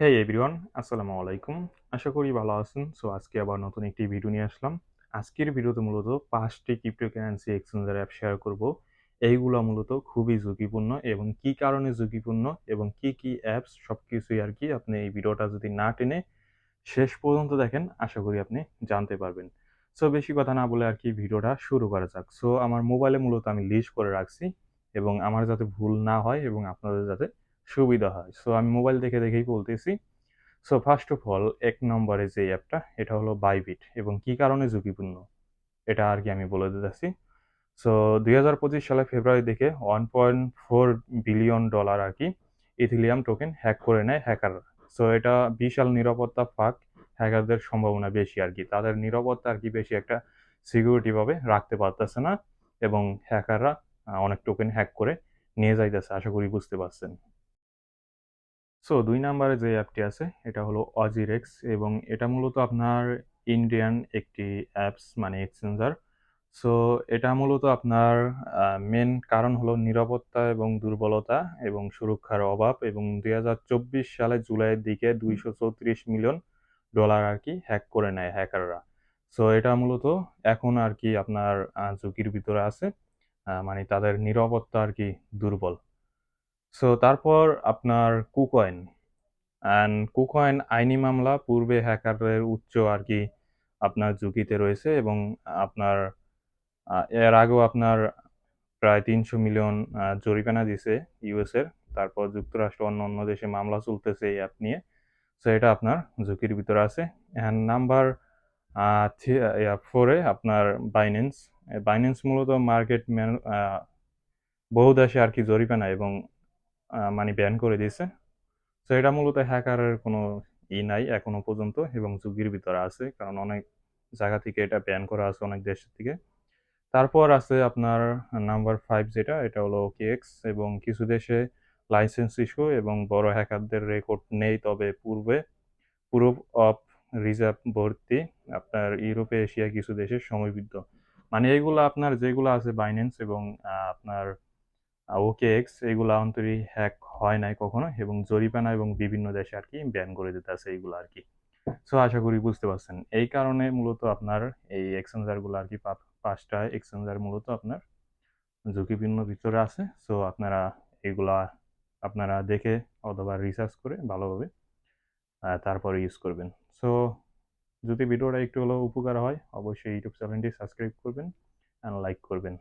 হে everyone আসসালামু আলাইকুম আশা করি ভালো আছেন। সো আজকে আবার নতুন একটি ভিডিও নিয়ে আসলাম। আজকের ভিডিওতে মূলত পাঁচটি ক্রিপ্টোকারেন্সি এক্সচেঞ্জার অ্যাপ শেয়ার করব। এইগুলো মূলত খুবই ঝুঁকিপূর্ণ এবং কি কারণে ঝুঁকিপূর্ণ এবং কি কি অ্যাপস সব কিছুই আর কি আপনি এই ভিডিওটা যদি না টেনে শেষ পর্যন্ত দেখেন, আশা করি আপনি জানতে পারবেন। সো বেশি কথা না বলে আর কি ভিডিওটা শুরু করা যাক। সো আমার মোবাইলে মূলত আমি লিস্ট করে রাখছি এবং আমার যাতে ভুল না হয় এবং আপনাদের যাতে সুবিধা হয়। সো আমি মোবাইল দেখে দেখেই বলতেছি। সো ফার্স্ট অফ অল এক নম্বরে যে অ্যাপটা, এটা হলো বাইবিট এবং কি কারণে ঝুঁকিপূর্ণ? এটা আর কি আমি বলে দিতেছি। সো দুই হাজার পঁচিশ সালে ফেব্রুয়ারি থেকে one point four billion dollar আর কি ইথিলিয়াম টোকেন হ্যাক করে নেয় হ্যাকাররা সো এটা বিশাল নিরাপত্তা ফাঁক হ্যাকারদের সম্ভাবনা বেশি আর কি। তাদের নিরাপত্তা আর কি বেশি একটা সিকিউরিটিভাবে রাখতে পারতেছে না এবং হ্যাকাররা অনেক টোকেন হ্যাক করে নিয়ে যাইতেছে, আশা করি বুঝতে পারছেন। সো দুই নাম্বারে যে অ্যাপটি আছে, এটা হলো অজিরেক্স এবং এটা মূলত আপনার ইন্ডিয়ান একটি অ্যাপস মানে এক্সচেঞ্জার সো এটা মূলত আপনার মেন কারণ হলো নিরাপত্তা এবং দুর্বলতা এবং সুরক্ষার অভাব এবং দুই হাজার চব্বিশ সালে জুলাইয়ের দিকে দুইশো চৌত্রিশ মিলিয়ন ডলার আর কি হ্যাক করে নেয় হ্যাকাররা সো এটা মূলত এখন আর কি আপনার ঝুঁকির ভিতরে আছে মানে তাদের নিরাপত্তা আর কি দুর্বল। সো তারপর আপনার কুকয়েন অ্যান্ড কুকয়েন আইনি মামলা, পূর্বে হ্যাকারের উচ্চ আর কি আপনার ঝুঁকিতে রয়েছে এবং আপনার এর আগেও আপনার প্রায় তিনশো মিলিয়ন জরিমানা দিছে ইউএসের তারপর যুক্তরাষ্ট্র অন্য অন্য দেশে মামলা চলতেছে এই অ্যাপ নিয়ে। সো এটা আপনার ঝুঁকির ভিতরে আছে। অ্যান্ড নাম্বার ফোরে আপনার বাইন্যান্স বাইন্যান্স মূলত মার্কেট বহু দেশে আর কি জরিমানা এবং মানে ব্যান করে দিয়েছে। তো এটা মূলত হ্যাকারের কোনো ই নাই এখনও পর্যন্ত এবং ঝুঁকির ভিতরে আছে, কারণ অনেক জায়গা থেকে এটা ব্যান করা আছে অনেক দেশ থেকে। তারপর আছে আপনার নাম্বার ফাইভ যেটা, এটা হলো কেএক্স এবং কিছু দেশে লাইসেন্স ইস্যু এবং বড় হ্যাকারদের রেকর্ড নেই, তবে পূর্বে প্রুফ অফ রিজার্ভ ভর্তি আপনার ইউরোপে, এশিয়া, কিছু দেশের সময়বৃদ্ধ মানে এইগুলো আপনার যেগুলো আছে বাইন্যান্স এবং আপনার ওকে এক্স এগুলো অন্তরই হ্যাক হয় নাই কখনো এবং জরিপানা এবং বিভিন্ন দেশে আর কি ব্যান করে দিতে আছে এইগুলো আর কি। সো আশা করি বুঝতে পারছেন। এই কারণে মূলত আপনার এই এক্সচেঞ্জারগুলো আর কি পাঁচটা এক্সচেঞ্জার মূলত আপনার ঝুঁকিপূর্ণ ভিতরে আছে। সো আপনারা এগুলা আপনারা দেখে অথবা রিসার্চ করে ভালোভাবে তারপরে ইউজ করবেন। সো যদি ভিডিওটা একটু হলেও উপকার হয়, অবশ্যই ইউটিউব চ্যানেলটি সাবস্ক্রাইব করবেন অ্যান্ড লাইক করবেন।